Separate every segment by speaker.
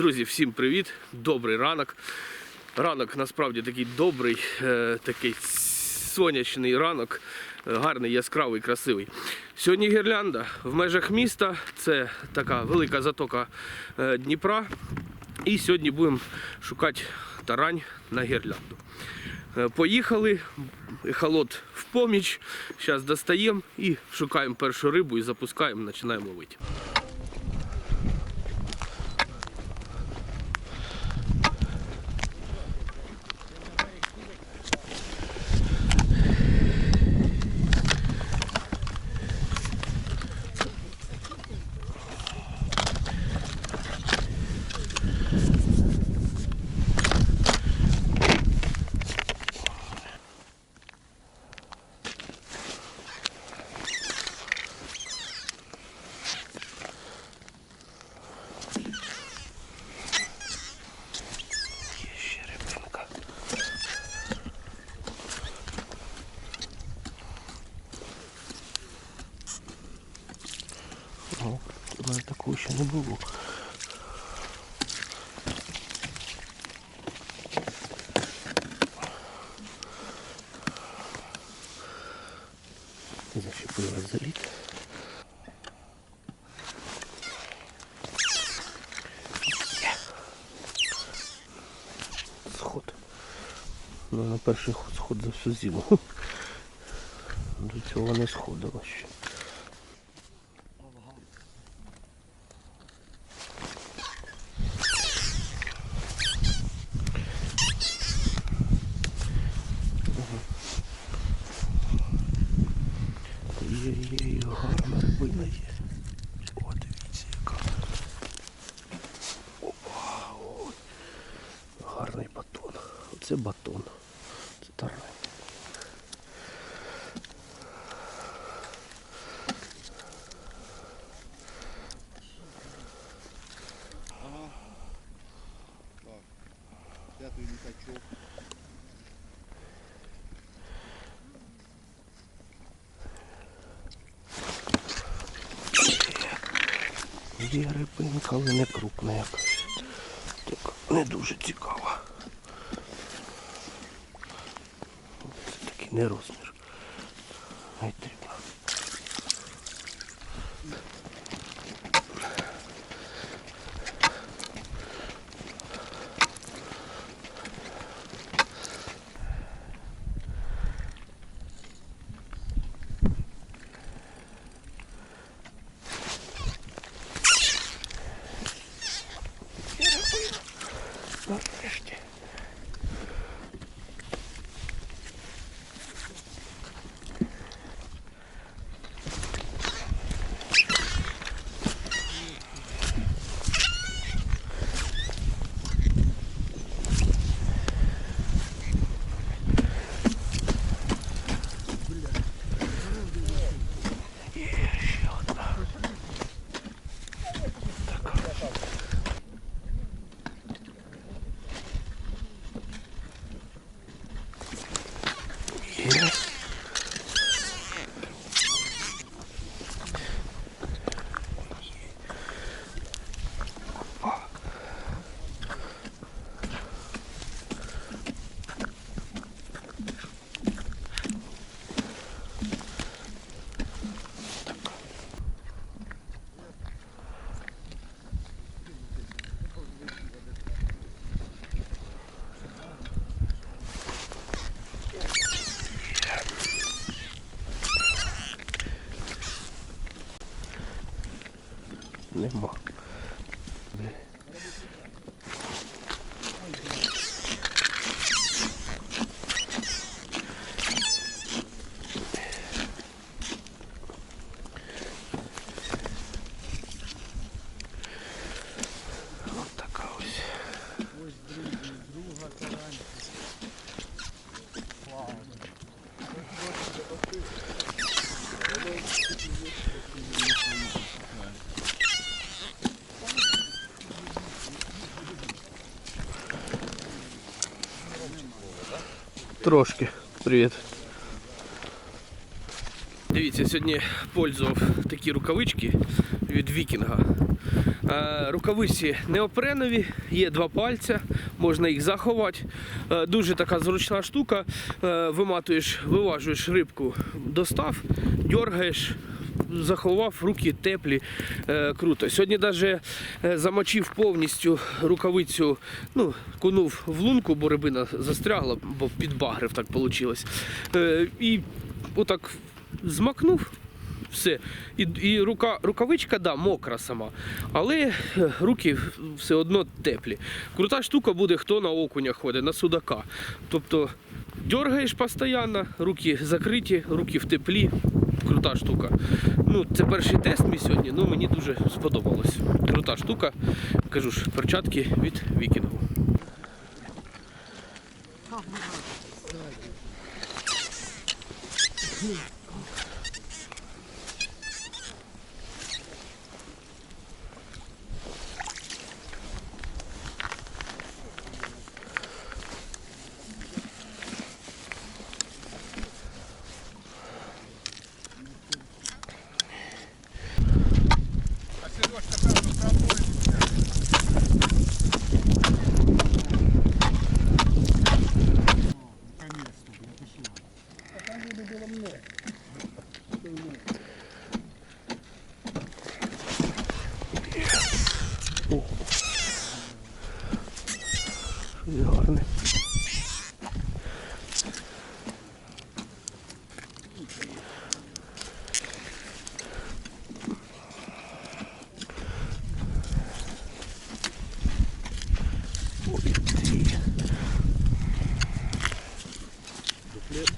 Speaker 1: Друзі, всім привіт! Добрий ранок. Ранок насправді такий добрий, е, такий сонячний ранок, е, гарний, яскравий, красивий. Сьогодні гірлянда в межах міста. Це така велика затока е, Дніпра. І сьогодні будемо шукати тарань на гірлянду. Поїхали, ехолот в поміч. Зараз достаємо і шукаємо першу рибу і запускаємо, починаємо ловити. Зачепила заліт. Є. Сход. Ну, на перший ход сход за всю зиму. До цього не сходило ще. Рибина є. О, дивіться, яка. Опа, ой. Гарний батон. Оце батон. Це тарань.
Speaker 2: Пятый летачок.
Speaker 1: Є рибинка, але не крупна якась. Так, не дуже цікава. Це такий не розмір. Гай Трошки. Привіт. Дивіться, сьогодні пользував такі рукавички від вікінга. Е, Рукавиці неопренові, є два пальця, можна їх заховати. Е, Дуже така зручна штука. Е, Виматуєш, виважуєш рибку, достав, дергаєш, заховав, руки теплі, е, круто. Сьогодні навіть замочив повністю рукавицю, ну, кунув в лунку, бо рибина застрягла, бо підбагрив так вийшло. Е, і отак змакнув. Все. І, і рука, рукавичка, да, мокра сама. Але е, руки все одно теплі. Крута штука буде, хто на окуня ходить, на судака. Тобто дергаєш постійно, руки закриті, руки в теплі. Крута штука. Ну, це перший тест мій сьогодні, ну мені дуже сподобалось. Крута штука. Кажу ж, перчатки від вікінгу.
Speaker 2: Наконец-то,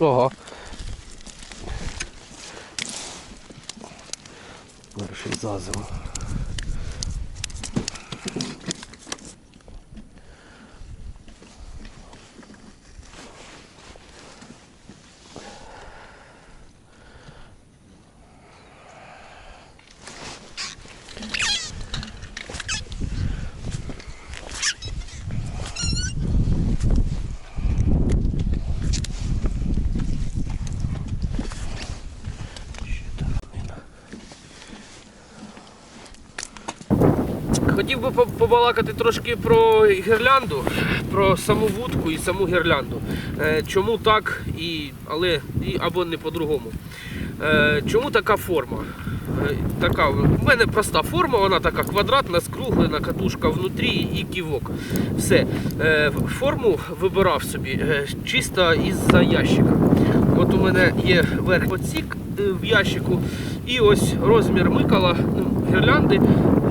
Speaker 1: Ага. Перший зазив. Хотів би побалакати трошки про гірлянду, про саму вудку і саму гірлянду. Е, Чому так, і, але і, або не по-другому. Е, Чому така форма? Е, Така, в мене проста форма, вона така квадратна, скруглена, катушка внутрі і ківок. Все. Форму вибирав собі чисто із-за ящика. От у мене є верх отсік е, в ящику, і ось розмір микала ну, гірлянди,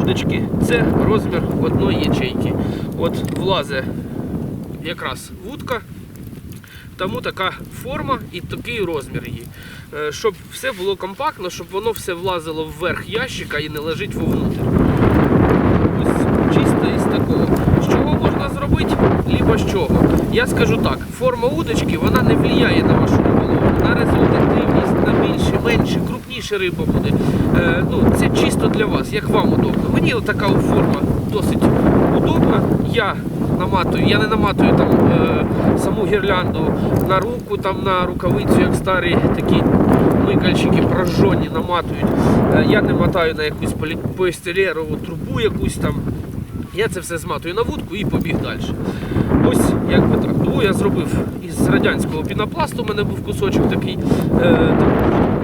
Speaker 1: удочки, це розмір одної ячейки. От влазе якраз вудка, тому така форма і такий розмір її. Е, Щоб все було компактно, щоб воно все влазило вверх ящика і не лежить вовнутрь. Ось чисто із такого. З чого можна зробити, либо з чого. Я скажу так, форма удочки вона не впливає на вашу риболовлю, на більше, менше, крупніше риба буде. Е, ну, це чисто для вас, як вам удобно. Мені така форма досить удобна. Я наматую, я не наматую там е, саму гірлянду на руку, там на рукавицю, як старі такі микальщики прожжені наматують. Е, я не мотаю на якусь полі- поліестилерову трубу якусь там. Я це все зматую на вудку і побіг далі. Ось як би так. Тому я зробив із радянського пінопласту, у мене був кусочок такий, е,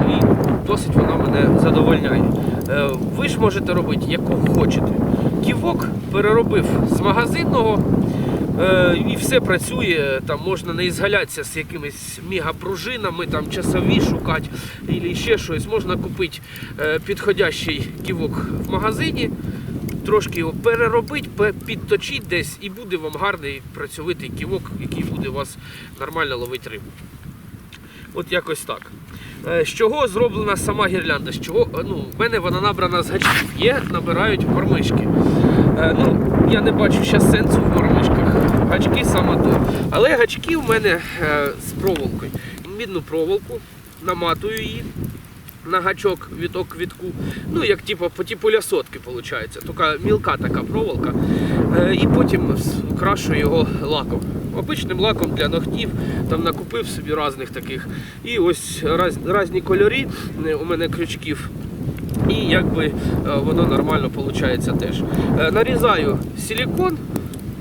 Speaker 1: і досить вона мене задовольняє. Е, ви ж можете робити, яку хочете. Ківок переробив з магазинного. Е, і все працює, там можна не ізгалятися з якимись мегапружинами, там часові шукати, або ще щось. Можна купити е, підходящий ківок в магазині, трошки його переробити, пе- підточити десь, і буде вам гарний працьовитий ківок, який буде вас нормально ловити рибу. От якось так. Е, З чого зроблена сама гірлянда? З чого, е, ну, в мене вона набрана з гачків. Є, набирають мормишки. Е, ну, я не бачу ще сенсу в мормишках. Гачки саме то. Але гачки в мене з проволокою. Мідну проволоку, наматую її на гачок віток квітку. Ну, як типу, по типу лясотки, виходить. Така мілка така проволока. Е, і потім крашу його лаком. Обичним лаком для ногтів, там накупив собі різних таких. І ось різні кольори е, у мене крючків. і якби е, воно нормально виходить теж. Нарізаю силікон,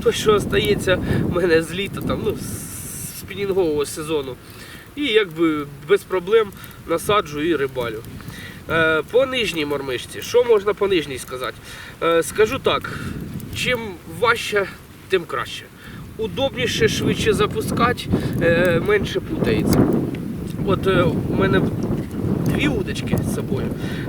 Speaker 1: той, що остається в мене з літа, там, ну, з спінінгового сезону. І якби без проблем насаджу і рибалю. Е, По нижній мормишці, що можна по нижній сказати? Е, Скажу так, чим важче, тим краще. Удобніше, швидше запускати, е, менше путається. От у мене дві удочки з собою.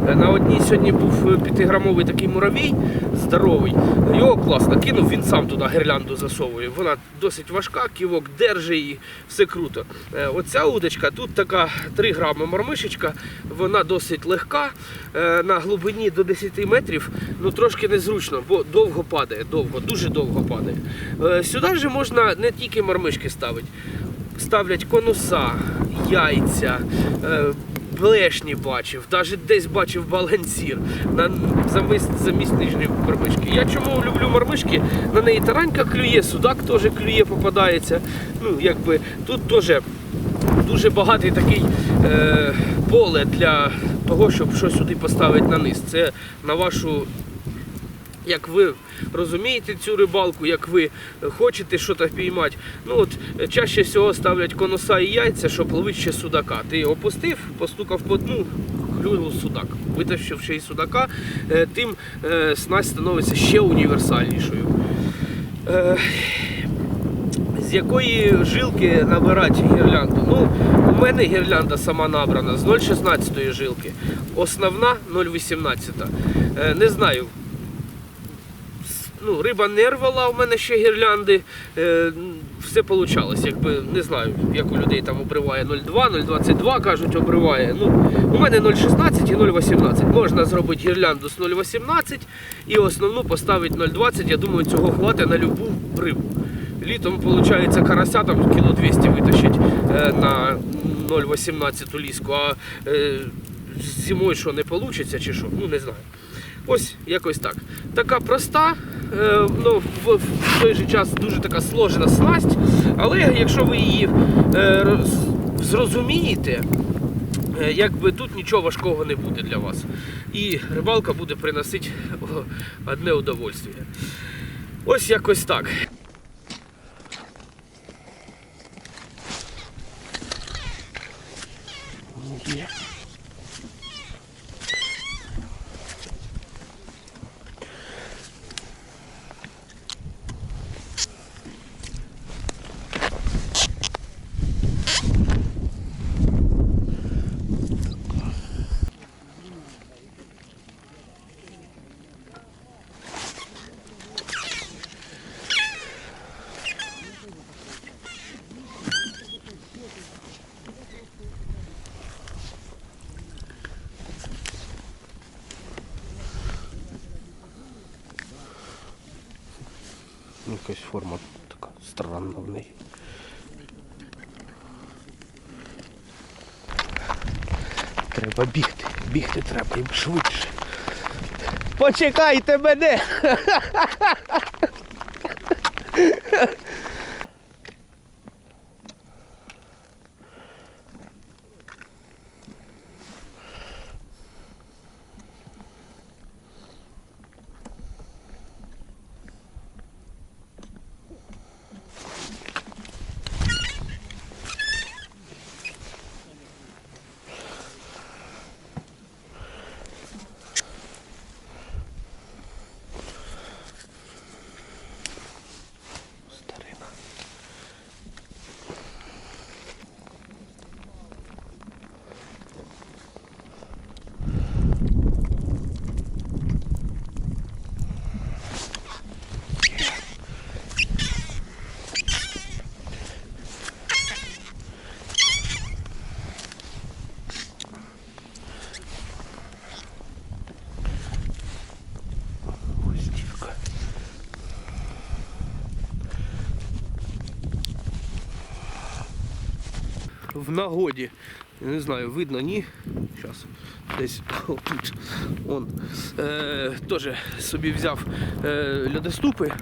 Speaker 1: Е, На одній сьогодні був п'ятиграмовий такий муравій, здоровий. Його класно кинув, він сам туди гірлянду засовує. Вона досить важка, ківок держить і все круто. Е, Оця удочка, тут така 3 грами мормишечка, вона досить легка. Е, На глибині до 10 метрів, ну трошки незручно, бо довго падає, довго, дуже довго падає. Е, Сюди ж можна не тільки мормишки ставити ставлять конуса, яйця, е, блешні бачив, навіть десь бачив балансір на замість, замість нижньої мормишки. Я чому люблю мормишки? На неї таранька клює, судак теж клює, попадається. Ну, якби тут теж дуже багатий такий е, поле для того, щоб щось сюди поставити на низ. Це на вашу як ви розумієте цю рибалку, як ви хочете щось піймати. Ну от е, чаще всього ставлять конуса і яйця, щоб ловити ще судака. Ти опустив, постукав по дну, клюнув судак. Витащивши із судака, е, тим е, снасть становиться ще універсальнішою. З якої жилки набирати гірлянду? Ну, у мене гірлянда сама набрана з 0,16 жилки. Основна 0,18. Е, Не знаю, ну, риба не рвала у мене ще гірлянди. Е, все вийшло. Якби не знаю, як у людей там обриває 0,2, 0,22, кажуть, обриває. Ну, у мене 0,16 і 0,18. Можна зробити гірлянду з 0,18 і основну поставити 0,20. Я думаю, цього хватить на любу рибу. Літом, виходить, карася там кіло 200 витащить е, на 0,18 ліску, а е, зимою що не вийде чи що, ну не знаю. Ось якось так. Така проста, е, ну, в, той же час дуже така сложена снасть, але якщо ви її е, зрозумієте, е, якби тут нічого важкого не буде для вас. І рибалка буде приносити одне удовольствие. Ось якось так. Є. Якась форма така странна в неї. Треба бігти, бігти треба їм швидше. Почекайте мене! в нагоді. Я не знаю, видно, ні. Зараз десь тут. Он. Е, теж собі взяв е, льодоступи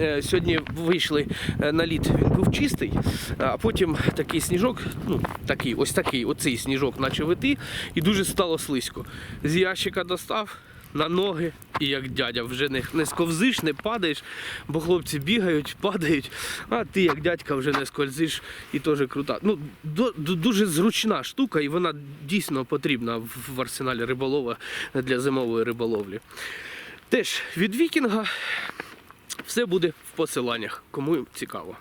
Speaker 1: е, сьогодні вийшли е, на лід, він був чистий, а потім такий сніжок, ну такий, ось такий, оцей сніжок почав іти, і дуже стало слизько. З ящика достав. На ноги, і як дядя, вже не, не сковзиш, не падаєш, бо хлопці бігають, падають, а ти як дядька вже не скользиш і теж крута. Ну, до, до- дуже зручна штука, і вона дійсно потрібна в, арсеналі риболова для зимової риболовлі. Теж від вікінга все буде в посиланнях, кому цікаво.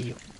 Speaker 1: you.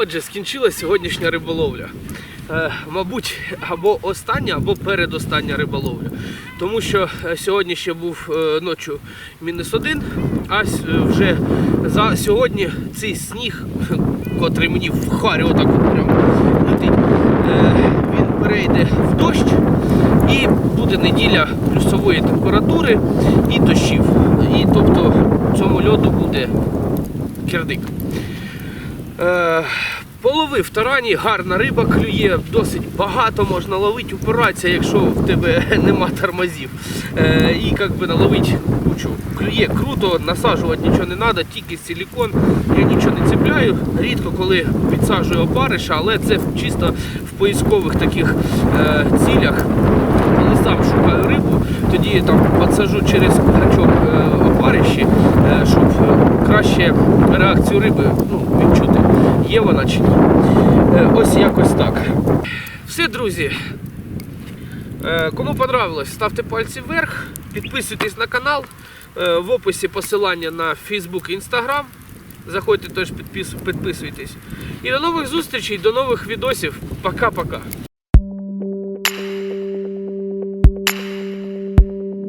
Speaker 1: Отже, скінчилась сьогоднішня риболовля. Е, мабуть, або остання, або передостання риболовля. Тому що е, сьогодні ще був е, ночі мінус один, а е, вже за сьогодні цей сніг, котрий мені в харі отак летить, е, він перейде в дощ і буде неділя плюсової температури і дощів. І тобто цьому льоду буде кирдик. Е, половив тарані, гарна риба клює, досить багато можна ловити, упиратися, якщо в тебе нема тормозів. Е, і як би наловити кучу. Клює круто, насаджувати нічого не треба, тільки силікон. Я нічого не цепляю. Рідко коли підсаджую опариша, але це чисто в поискових таких е, цілях. Коли сам шукаю рибу, тоді там підсажу через гачок е, опариші, е, щоб краще реакцію риби ну, відчути, є вона чи ні. Е, ось якось так. Все, друзі. Е, Кому понравилось, ставте пальці вверх, підписуйтесь на канал. Е, В описі посилання на Facebook і Instagram. Заходьте теж підписуйтесь. І до нових зустрічей, до нових відосів. Пока-пока.